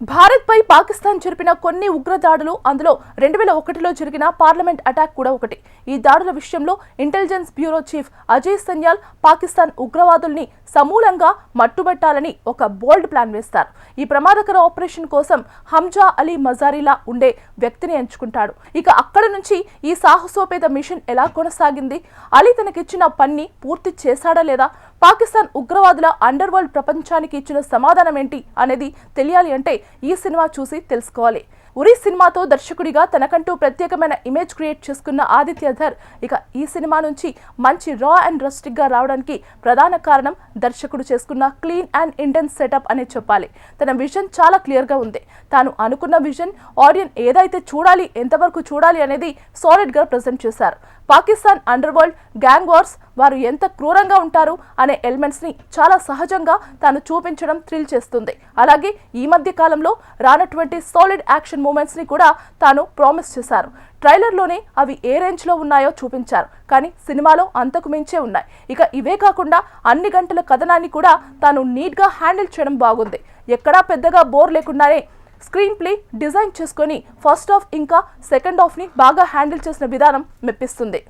భారత్పై పాకిస్తాన్ జరిపిన కొన్ని ఉగ్రదాడులు అందులో రెండు వేల ఒకటిలో జరిగిన పార్లమెంట్ అటాక్ కూడా ఒకటి. ఈ దాడుల విషయంలో intelligence bureau chief Ajay Sanyal Pakistan ఉగ్రవాదుల్ని సమూలంగా మట్టుబెట్టాలని ఒక బోల్డ్ ప్లాన్ వేస్తారు. ఈ ప్రమాదకర ఆపరేషన్ కోసం హంజా అలీ మజారీలా ఉండే వ్యక్తిని ఎంచుకుంటాడు. ఇక అక్కడ నుంచి ఈ సాహసోపేత మిషన్ ఎలా కొనసాగింది? అలీ తనకిచ్చిన పన్ని పూర్తి చేశాడా లేదా? పాకిస్తాన్ ఉగ్రవాదుల అండర్ వరల్డ్ ప్రపంచానికి ఇచ్చిన సమాధానం ఏంటి అనేది తెలియాలి అంటే ఈ సినిమా చూసి తెలుసుకోవాలి. ఉరి సినిమాతో దర్శకుడిగా తనకంటూ ప్రత్యేకమైన ఇమేజ్ క్రియేట్ చేసుకున్న ఆదిత్య ధర్ ఇక ఈ సినిమా నుంచి మంచి రా అండ్ రస్టిక్గా రావడానికి ప్రధాన కారణం దర్శకుడు చేసుకున్న క్లీన్ అండ్ ఇంటెన్స్ సెటప్ అనే చెప్పాలి. తన విజన్ చాలా క్లియర్గా ఉంది. తాను అనుకున్న విజన్ ఆడియన్ ఏదైతే చూడాలి ఎంతవరకు చూడాలి అనేది సాలిడ్గా ప్రజెంట్ చేశారు. Pakistan underworld gang wars వారు ఎంత క్రూరంగా ఉంటారు అనే ఎలిమెంట్స్ని చాలా సహజంగా తాను చూపించడం థ్రిల్ చేస్తుంది. అలాగే ఈ మధ్య కాలంలో రానటువంటి సాలిడ్ యాక్షన్ మూమెంట్స్ని కూడా తాను ప్రామిస్ చేశారు. ట్రైలర్లోనే అవి ఏ రేంజ్లో ఉన్నాయో చూపించారు. కానీ సినిమాలో అంతకు మించే ఉన్నాయి. ఇక ఇవే కాకుండా అన్ని గంటల కథనాన్ని కూడా తాను నీట్గా హ్యాండిల్ చేయడం బాగుంది. ఎక్కడా పెద్దగా బోర్ లేకుండానే స్క్రీన్ ప్లే డిజైన్ చేసుకొని ఫస్ట్ హాఫ్ ఇంకా సెకండ్ హాఫ్ని బాగా హ్యాండిల్ చేసిన విధానం మెప్పిస్తుంది.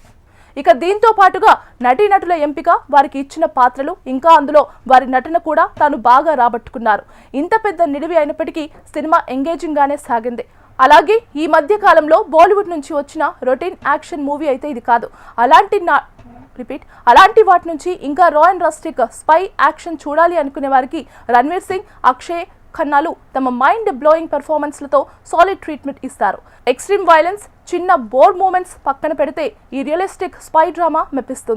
ఇక దీంతో పాటుగా నటీనటుల ఎంపిక వారికి ఇచ్చిన పాత్రలు ఇంకా అందులో వారి నటన కూడా తాను బాగా రాబట్టుకున్నారు. ఇంత పెద్ద నిడివి అయినప్పటికీ సినిమా ఎంగేజింగ్ గానే సాగింది. అలాగే ఈ మధ్య కాలంలో బాలీవుడ్ నుంచి వచ్చిన రొటీన్ యాక్షన్ మూవీ అయితే ఇది కాదు. అలాంటి నా రిపీట్ అలాంటి వాటి నుంచి ఇంకా రాయన్ రస్టిక్ స్పై యాక్షన్ చూడాలి అనుకునే వారికి రణ్వీర్ సింగ్ అక్షయ్ ఖన్నాలు తమ మైండ్ బ్లోయింగ్ పెర్ఫార్మెన్స్లతో సాలిడ్ ట్రీట్మెంట్ ఇస్తారు. ఎక్స్ట్రీమ్ వైలెన్స్ చిన్న బోర్డ్ మూమెంట్స్ పక్కన పెడితే ఈ రియలిస్టిక్ స్పై డ్రామా మెప్పిస్తుంది.